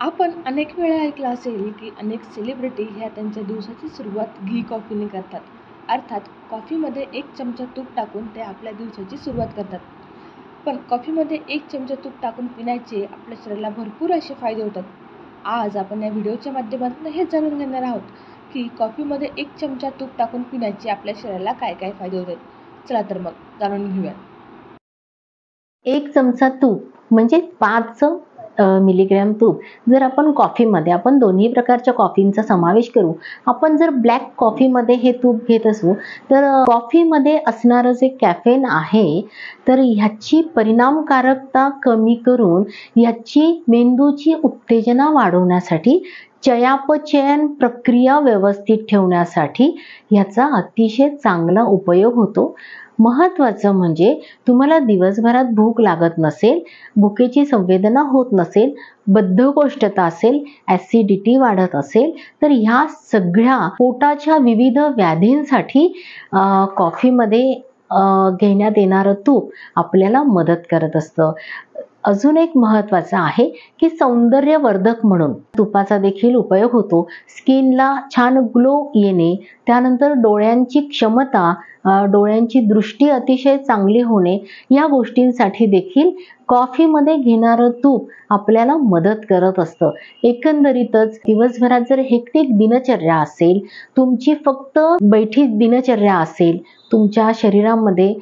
आपण अनेक वेळा ऐकलं असेल की अनेक सेलिब्रिटी ह्या त्यांच्या दिवसाची सुरुवात घी कॉफीने करतात. अर्थात कॉफीमध्ये एक चमचा तूप टाकून ते आपल्या दिवसाची सुरुवात करतात. पण कॉफीमध्ये एक चमचा तूप टाकून पिण्याचे आपल्या शरीराला भरपूर असे फायदे होतात. आज आपण या व्हिडिओच्या माध्यमातून हे जाणून घेणार आहोत की कॉफीमध्ये एक चमचा तूप टाकून पिण्याचे आपल्या शरीराला काय काय फायदे होतात. चला तर मग जाणून घेऊया. एक चमचा तूप म्हणजे पाच मिलीग्रॅम तूप. जर आपण कॉफीमध्ये आपण दोन्ही प्रकारच्या कॉफींचा समावेश करू आपण जर ब्लॅक कॉफीमध्ये हे तूप घेत असू तर कॉफीमध्ये असणारं जे कॅफेन आहे तर ह्याची परिणामकारकता कमी करून ह्याची मेंदूची उत्तेजना वाढवण्यासाठी चयापचयन प्रक्रिया व्यवस्थित ठेवण्यासाठी ह्याचा अतिशय चांगला उपयोग होतो. महत्त्वाचं म्हणजे तुम्हाला दिवसभरात भूक लागत नसेल भुकेची संवेदना होत नसेल बद्धकोष्ठता असेल ॲसिडिटी वाढत असेल तर ह्या सगळ्या पोटाच्या विविध व्याधींसाठी कॉफीमध्ये घेण्यात येणारं तूप आपल्याला मदत करत असतं. अजून एक महत्वाचं आहे की सौंदर्यवर्धक म्हणून तुपाचा देखील उपयोग होतो. स्किनला छान ग्लो येणे त्यानंतर डोळ्यांची क्षमता डोळ्यांची दृष्टी अतिशय चांगली होणे या गोष्टींसाठी देखील कॉफीमध्ये घेणारं तूप आपल्याला मदत करत असतं. एकंदरीतच दिवसभरात जर हेक्टिक दिनचर्या असेल तुमची फक्त बैठी दिनचर्या असेल तुमच्या शरीरामध्ये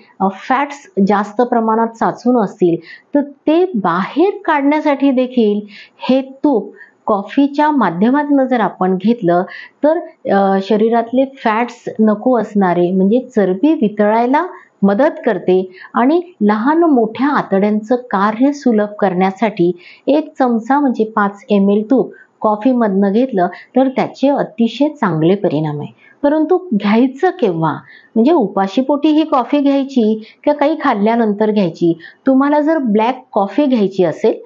फॅट्स जास्त प्रमाणात साचून असतील तर ते बाहेर काढण्यासाठी देखील हे तूप कॉफीच्या माध्यमातून जर आपण घेतलं तर शरीरातले फॅट्स नको असणारे म्हणजे चरबी वितळायला मदत करते आणि लहान मोठ्या आतड्यांचं कार्य सुलभ करण्यासाठी एक चमचा म्हणजे पाच एम एल तूप कॉफीमधनं घेतलं तर त्याचे अतिशय चांगले परिणाम आहे. परंतु घ्यायचं केव्हा? म्हणजे उपाशीपोटी ही कॉफी घ्यायची किंवा काही खाल्ल्यानंतर घ्यायची? तुम्हाला जर ब्लॅक कॉफी घ्यायची असेल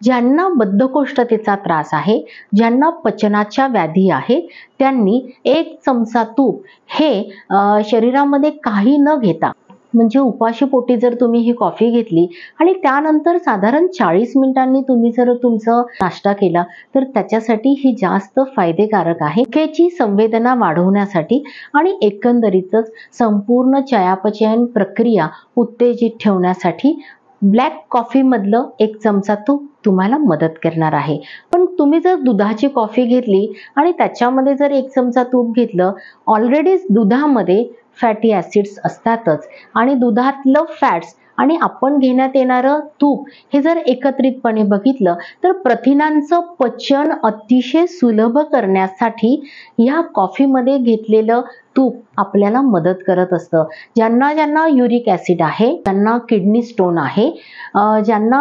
ज्यांना बद्धकोष्ठतेचा त्रास आहे ज्यांना पचनाच्या व्याधी आहे त्यांनी एक चमचा तूप हे शरीरामध्ये काही न घेता म्हणजे उपाशीपोटी जर तुम्ही ही कॉफी घेतली आणि त्यानंतर साधारण चाळीस मिनिटांनी तुम्ही जर तुमचं नाश्ता केला तर त्याच्यासाठी ही जास्त फायदेकारक आहे. भुकेची संवेदना वाढवण्यासाठी आणि एकंदरीतच संपूर्ण चयापचयन प्रक्रिया उत्तेजित ठेवण्यासाठी ब्लॅक कॉफीमधलं एक चमचा तूप तुम्हाला मदत करणार आहे. पण तुम्ही जर दुधाची कॉफी घेतली आणि त्याच्यामध्ये जर एक चमचा तूप घेतलं ऑलरेडीच दुधामध्ये फॅटी ॲसिड्स असतातच. आणि दुधातलं फॅट्स आणि आपण घेण्यात येणारं तूप हे जर एकत्रितपणे बघितलं तर प्रथिनांचं पचन अतिशय सुलभ करण्यासाठी या कॉफीमध्ये घेतलेलं तूप आपल्याला मदत करत असतं. ज्यांना ज्यांना युरिक ॲसिड आहे त्यांना किडनी स्टोन आहे ज्यांना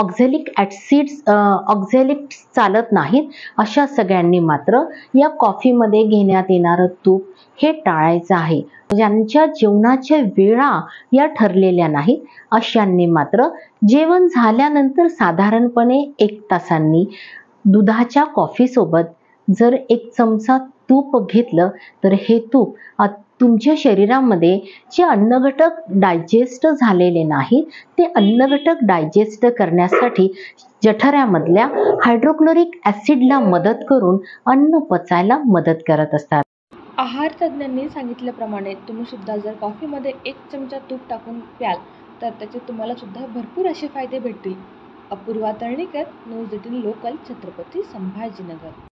ऑक्झेलिक ॲसिड्स ऑक्झेलिक चालत नाहीत अशा सगळ्यांनी मात्र या कॉफीमध्ये घेण्यात येणारं तूप हे टाळायचं आहे. ज्यांच्या जेवणाच्या वेळा या ठरलेल्या नाहीत अशांनी मात्र जेवण झाल्यानंतर साधारणपणे एक तासांनी दुधाच्या कॉफीसोबत जर एक चमचा तूप घेतलं तर हे तूप तुमच्या शरीरामध्ये जे अन्नघटक डायजेस्ट झालेले नाहीत ते अन्नघटक डायजेस्ट करण्यासाठी जठरामधल्या हायड्रोक्लोरिक ॲसिडला मदत करून अन्न पचायला मदत करत असतात. आहार तज्ज्ञांनी सांगितल्याप्रमाणे तुम्ही सुद्धा जर कॉफीमध्ये एक चमचा तूप टाकून प्याल तर त्याचे तुम्हाला सुद्धा भरपूर असे फायदे भेटतील. Apurva Talnikar news eighteen local Chhatrapati Sambhajinagar.